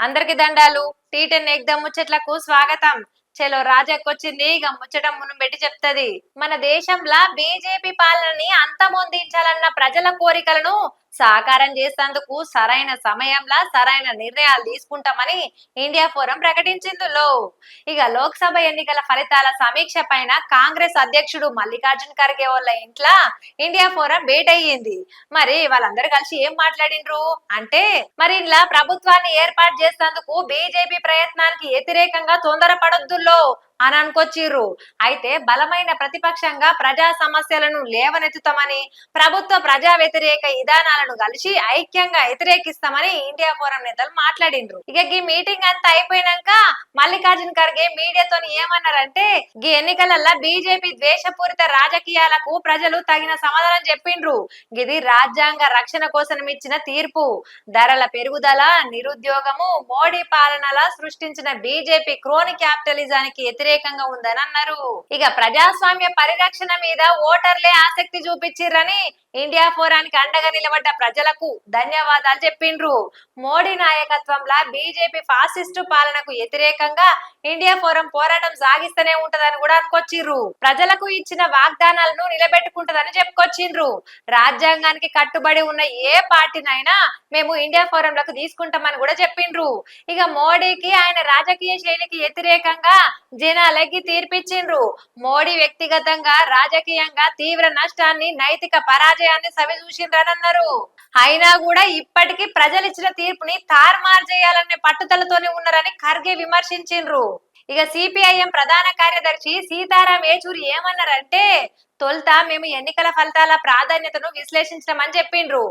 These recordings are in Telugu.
అందరికి దండాలు. టీ టెన్ ఎగ్దమ్ ముచ్చట్లకు స్వాగతం. చలో రాజక్కొచ్చింది ఇక ముచ్చటం మును పెట్టి చెప్తది. మన దేశంలో బీజేపీ పాలనని అంతమొందించాలన్న ప్రజల కోరికలను సాకారం చేసేందుకు సరైన సమయంలో సరైన నిర్ణయాలు తీసుకుంటామని ఇండియా ఫోరం ప్రకటించిందిలో. ఇక లోక్సభ ఎన్నికల ఫలితాల సమీక్ష పైన కాంగ్రెస్ అధ్యక్షుడు మల్లికార్జున్ ఖర్గే వాళ్ళ ఇంట్లో ఇండియా ఫోరం భేటయ్యింది మరి వాళ్ళందరూ కలిసి ఏం మాట్లాడిండ్రు? అంటే మరి ఇలా ప్రభుత్వాన్ని ఏర్పాటు చేసేందుకు బీజేపీ ప్రయత్నానికి వ్యతిరేకంగా తొందరపడొద్దులో అని అనుకొచ్చిర్రు. అయితే బలమైన ప్రతిపక్షంగా ప్రజా సమస్యలను లేవనెత్తుతామని ప్రభుత్వ ప్రజా వ్యతిరేక విధానాలను కలిసి ఐక్యంగా వ్యతిరేకిస్తామని ఇండియా ఫోరం నేతలు మాట్లాడిండ్రు. ఇక ఈ మీటింగ్ అంతా అయిపోయినాక మల్లికార్జున్ ఖర్గే మీడియాతో ఏమన్నారంటే ఈ ఎన్నికలల్లో బీజేపీ ద్వేషపూరిత రాజకీయాలకు ప్రజలు తగిన సమాధానం చెప్పిండ్రు. ఇది రాజ్యాంగ రక్షణ కోసం ఇచ్చిన తీర్పు. ధరల పెరుగుదల నిరుద్యోగము మోడీ పాలనల సృష్టించిన బీజేపీ క్రోని క్యాపిటలిజానికి వ్యతిరేకంగా ఉందని అన్నారు ఇక ప్రజాస్వామ్య పరిరక్షణ మీద ఓటర్లే ఆసక్తి చూపించిర్రని ఇండియా ఫోరానికి అండగా నిలబడ్డ ప్రజలకు ధన్యవాదాలు చెప్పిండ్రు. మోడీ నాయకత్వంలో బీజేపీ ఫాసిస్టు పాలనకు వ్యతిరేకంగా ఇండియా ఫోరం పోరాటం సాగిస్తూనే ఉంటదని కూడా అనుకొచ్చిర్రు. ప్రజలకు ఇచ్చిన వాగ్దానాలను నిలబెట్టుకుంటదని చెప్పుకొచ్చిండ్రు రాజ్యాంగానికి కట్టుబడి ఉన్న ఏ పార్టీనైనా మేము ఇండియా ఫోరంలకు తీసుకుంటామని కూడా చెప్పిండ్రు. ఇక మోడీకి ఆయన రాజకీయ శైలికి వ్యతిరేకంగా జనాలకి తీర్పిచ్చిండ్రు. మోడీ వ్యక్తిగతంగా రాజకీయంగా తీవ్ర నష్టాన్ని నైతిక పరాజయాన్ని సవిచూసిండ్రనన్నారు. అన్నారు అయినా కూడా ఇప్పటికీ ప్రజలు ఇచ్చిన తీర్పుని తారుమారు చేయాలనే పట్టుదలతోనే ఉన్నారని ఖర్గే విమర్శించిండ్రు ఇక సిపిఐఎం ప్రధాన కార్యదర్శి సీతారాం ఏచూరి ఏమన్నారంటే తొలుత మేము ఎన్నికల ఫలితాల ప్రాధాన్యతను విశ్లేషించమని చెప్పిండ్రు.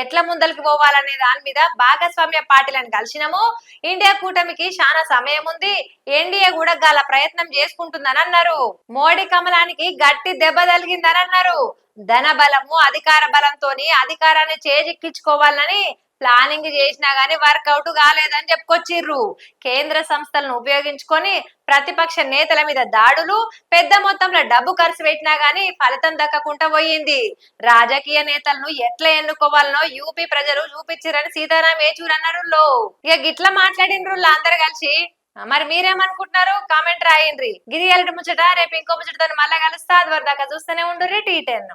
ఎట్ల ముందరికి పోవాలనే దాని మీద భాగస్వామ్య పార్టీలను కలిసినాము. ఇండియా కూటమికి చాలా సమయం ఉంది ఎన్డీఏ కూడా గల ప్రయత్నం చేసుకుంటుందని అన్నారు మోడీ కమలానికి గట్టి దెబ్బ తగిలిందని అన్నారు ధన బలము అధికార బలంతో అధికారాన్ని చేజిక్కించుకోవాలని ప్లానింగ్ చేసినా గానీ వర్కౌట్ కాలేదని చెప్పుకొచ్చిర్రు. కేంద్ర సంస్థలను ఉపయోగించుకొని ప్రతిపక్ష నేతల మీద దాడులు పెద్ద మొత్తంలో డబ్బు ఖర్చు పెట్టినా గానీ ఫలితం దక్కకుండా పోయింది. రాజకీయ నేతలను ఎట్లా ఎన్నుకోవాలనో యూపీ ప్రజలు చూపించారని సీతారాం ఏచూర్ అన్నారు ఇక గిట్లా మాట్లాడినరు అందరు కలిసి మరి మీరేమనుకుంటున్నారు? కామెంట్ రాయండి. గిరి ముచ్చట రేపు ఇంకో ముచ్చట మళ్ళా కలుస్తా. అది వరదాకా దాకా చూస్తూనే ఉండు టీ టెన్.